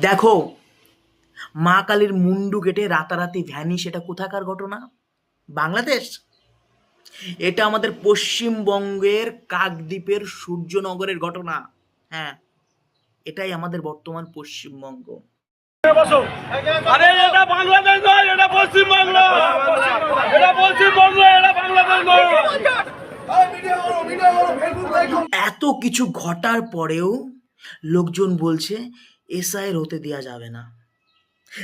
দেখো মা কালীর মুন্ডু কেটে রাতারাতি ভ্যানি সেটা কোথাকার ঘটনা? বাংলাদেশ? এটা আমাদের পশ্চিমবঙ্গের কাকদ্বীপের সূর্যনগরের ঘটনা। হ্যাঁ এটাই আমাদের বর্তমান পশ্চিমবঙ্গ। আরে এটা বাংলাদেশ নয় এটা পশ্চিমবঙ্গ। এটা পশ্চিমবঙ্গ এটা বাংলাদেশ নয়। এত কিছু ঘটার পরেও লোকজন বলছে এসআইয়ের হতে দেওয়া যাবে না।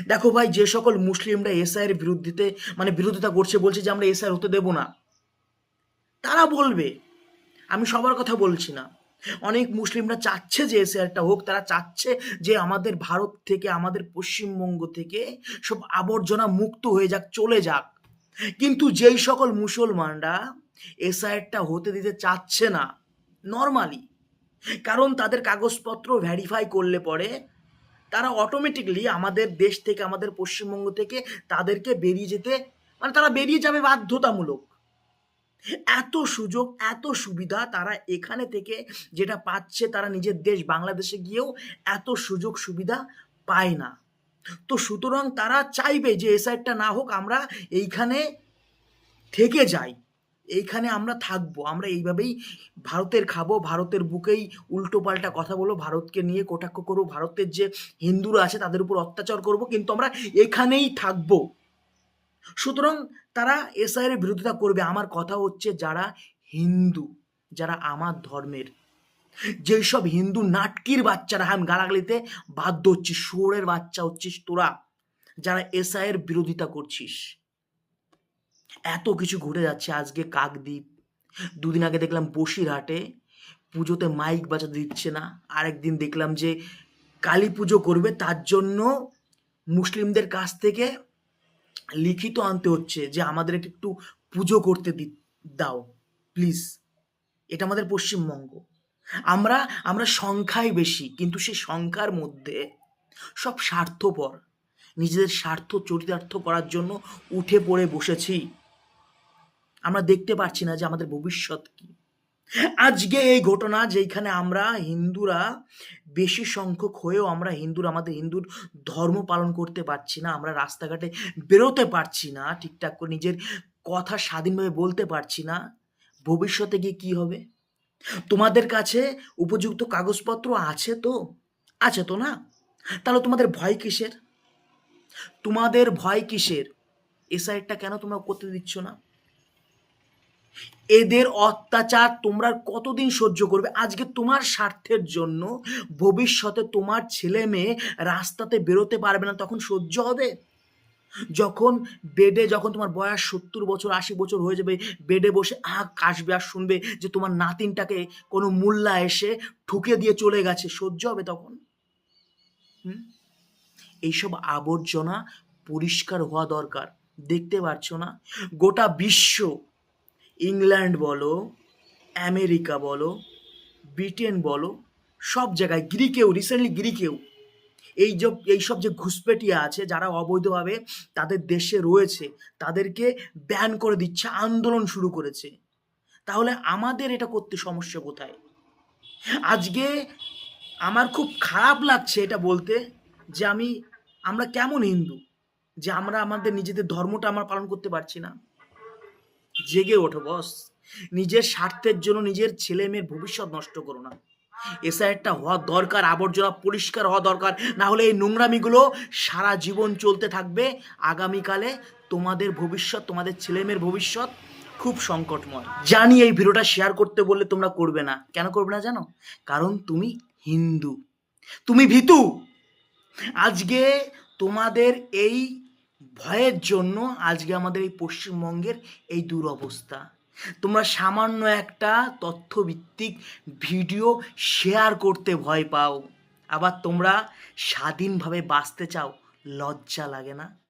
দেখো ভাই, যে সকল মুসলিমরা এসআইয়ের বিরুদ্ধে মানে বিরোধিতা করছে, বলছে যে আমরা এসআইয়ের হতে দেব না, তারা বলবে। আমি সবার কথা বলছি না। অনেক মুসলিমরা চাচ্ছে যে এসআইআরটা হোক, তারা চাচ্ছে যে আমাদের ভারত থেকে, আমাদের পশ্চিমবঙ্গ থেকে সব আবর্জনা মুক্ত হয়ে যাক, চলে যাক। কিন্তু যেই সকল মুসলমানরা এসআইআরটা হতে দিতে চাচ্ছে না নর্মালি কারণ তাদের কাগজপত্র ভেরিফাই করলে পরে তারা অটোমেটিকলি আমাদের দেশ থেকে, আমাদের পশ্চিমবঙ্গ থেকে তাদেরকে বেরিয়ে যেতে মানে তারা বেরিয়ে যাবে বাধ্যতামূলক। এত সুযোগ, এত সুবিধা তারা এখানে থেকে যেটা পাচ্ছে তারা নিজের দেশ বাংলাদেশে গিয়েও এত সুযোগ সুবিধা পায় না। তো সুতরাং তারা চাইবে যে এসআইটা না হোক, আমরা এইখানে থেকে যাই। এইখানে আমরা থাকব, আমরা এইভাবেই ভারতের খাব, ভারতের বুকেই উল্টো পাল্টা কথা বলব, ভারতকে নিয়ে কটাক্ষ করব, ভারতের যে হিন্দুরা আছে তাদের উপর অত্যাচার করব, কিন্তু আমরা এখানেই থাকব। সুতরাং তারা এসআইয়ের বিরোধিতা করবে। আমার কথা হচ্ছে যারা হিন্দু, যারা আমার ধর্মের। যেই সব হিন্দু নাটকির বাচ্চারা, আমি গালাগালিতে বাধ্য হচ্ছিস শুয়োরের বাচ্চা হচ্ছিস তোরা, যারা এসআইয়ের বিরোধিতা করছিস। এত কিছু ঘুরে যাচ্ছে আজকে কাকদ্বীপ। দুদিন আগে দেখলাম বসিরহাটে পুজোতে মাইক বাজাতে দিচ্ছে না। আরেকদিন দেখলাম যে কালী পুজো করবে, তার জন্য মুসলিমদের কাছ থেকে লিখিত আনতে হচ্ছে যে আমাদের একটু পুজো করতে দি, দাও প্লিজ এটা আমাদের পশ্চিমবঙ্গ। আমরা আমরা সংখ্যাই বেশি, কিন্তু সেই সংখ্যার মধ্যে সব স্বার্থপর। নিজেদের স্বার্থ, চরিতার্থ করার জন্য উঠে পড়ে বসেছি। আমরা দেখতে পাচ্ছি না যে আমাদের ভবিষ্যৎ কি। আজকে এই ঘটনা যেখানে আমরা হিন্দুরা বেশি সংখ্যক হয়েও আমরা হিন্দুরা, আমাদের হিন্দুর ধর্ম পালন করতে পারছি না, আমরা রাস্তাঘাটে বেরোতে পারছি না, ঠিকঠাক করে নিজের কথা স্বাধীনভাবে বলতে পারছি না, ভবিষ্যতে গিয়ে কি হবে? তোমাদের কাছে উপযুক্ত কাগজপত্র আছে তো? আছে তো না? তাহলে তোমাদের ভয় কিসের? তোমাদের ভয় কিসের? এসআইটা কেন তোমরা করতে দিচ্ছ না? এদের অত্যাচার তোমরা কতদিন সহ্য করবে? আজকে তোমার স্বার্থের জন্য ভবিষ্যতে তোমার ছেলে মেয়ে রাস্তাতে বেরোতে পারবে না, তখন সহ্য হবে? যখন বেডে, যখন তোমার বয়স সত্তর বছর, আশি বছর হয়ে যাবে, বেডে বসে আহ কাশবে আর শুনবে যে তোমার নাতিনটাকে কোনো মোল্লা এসে ঠুকে দিয়ে চলে গেছে, সহ্য হবে তখন? এইসব আবর্জনা পরিষ্কার হওয়া দরকার, দেখতে পাচ্ছ না? গোটা বিশ্ব ইংল্যান্ড বলো, আমেরিকা বলো, ব্রিটেন বলো, সব জায়গায় গ্রিকেও রিসেন্টলি গ্রিকেও এই যে এইসব যে ঘুষপেটিয়া আছে, যারা অবৈধভাবে তাদের দেশে রয়েছে, তাদেরকে ব্যান করে দিচ্ছে, আন্দোলন শুরু করেছে। তাহলে আমাদের এটা করতে সমস্যা কোথায়? আজকে আমার খুব খারাপ লাগছে এটা বলতে যে আমি, আমরা কেমন হিন্দু? যে আমরা আমাদের নিজেদের ধর্মটা আমরা পালন করতে পারছি না। জেগে ওঠো, বস। নিজের স্বার্থের জন্য নিজের ছেলে মেয়ের ভবিষ্যৎ নষ্ট করো না। এসআইআরটা হওয়া দরকার, আবর্জনা পরিষ্কার হওয়া দরকার, না হলে এই নোংরামিগুলো সারা জীবন চলতে থাকবে। আগামীকালে তোমাদের ভবিষ্যৎ, তোমাদের ছেলে মেয়ের ভবিষ্যৎ খুব সংকটময়। জানি এই ভিডিওটা শেয়ার করতে বললে তোমরা করবে না। কেন করবে না জানো? কারণ তুমি হিন্দু। তুমি ভীতু। আজকে তোমাদের এই ভয়ের জন্য আজকে আমাদের এই পশ্চিমবঙ্গের এই দুরবস্থা। তোমরা সামান্য একটা তথ্যভিত্তিক ভিডিও শেয়ার করতে ভয় পাও। আবার তোমরা স্বাধীনভাবে বাঁচতে চাও, লজ্জা লাগে না।